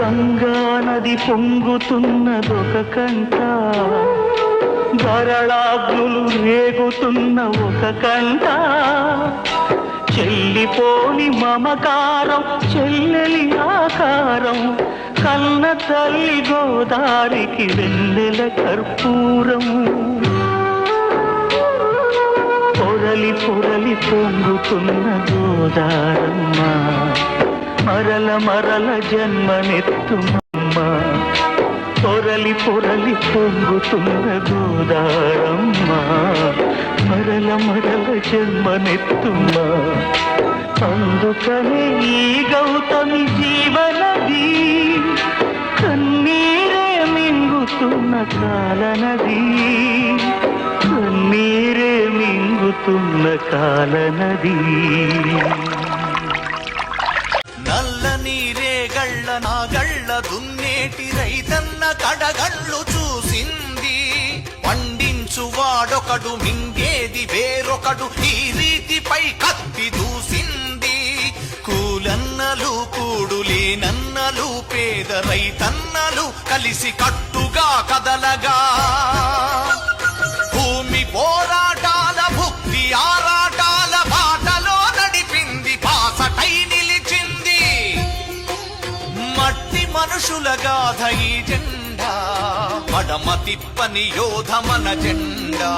గంగా పొంగుతున్నదొక కంట గరళాగ్నులు రేగుతున్న ఒక కంట. చెల్లిపోని మమకారం చెల్లెలి ఆకారం కన్న తల్లి గోదారికి వెన్నెల కర్పూరం. పొరలి పొరలి పొంగుతున్న గోదారమ్మ. మరల మరల జన్మనెత్తుమమ్మ. పొరలి పొరలి పొంగుతున్న గోదారమ్మ. మరల మరల జన్మనెత్తుమ్మ. అందుకనే ఈ గౌతమి జీవనది కన్నీరే మింగుతున్న కాలనది. కన్నీరే మింగుతున్న కాలనది నల్లని రేగళ్ళ నాగళ్ళ దున్నేటి రైతన్న కడగళ్ళు చూసింది. పండించు వాడొకడు మింగేది వేరొకడు ఈ రీతిపై కత్తి దూసింది. కూలన్నలు కూడులేనన్నలు పేద రైతన్నలు కలిసి కట్టుగా కదలగా. మట్టి మనుషుల గాథ ఈ జెండా. మడమ తిప్పని యోధ మన జెండా.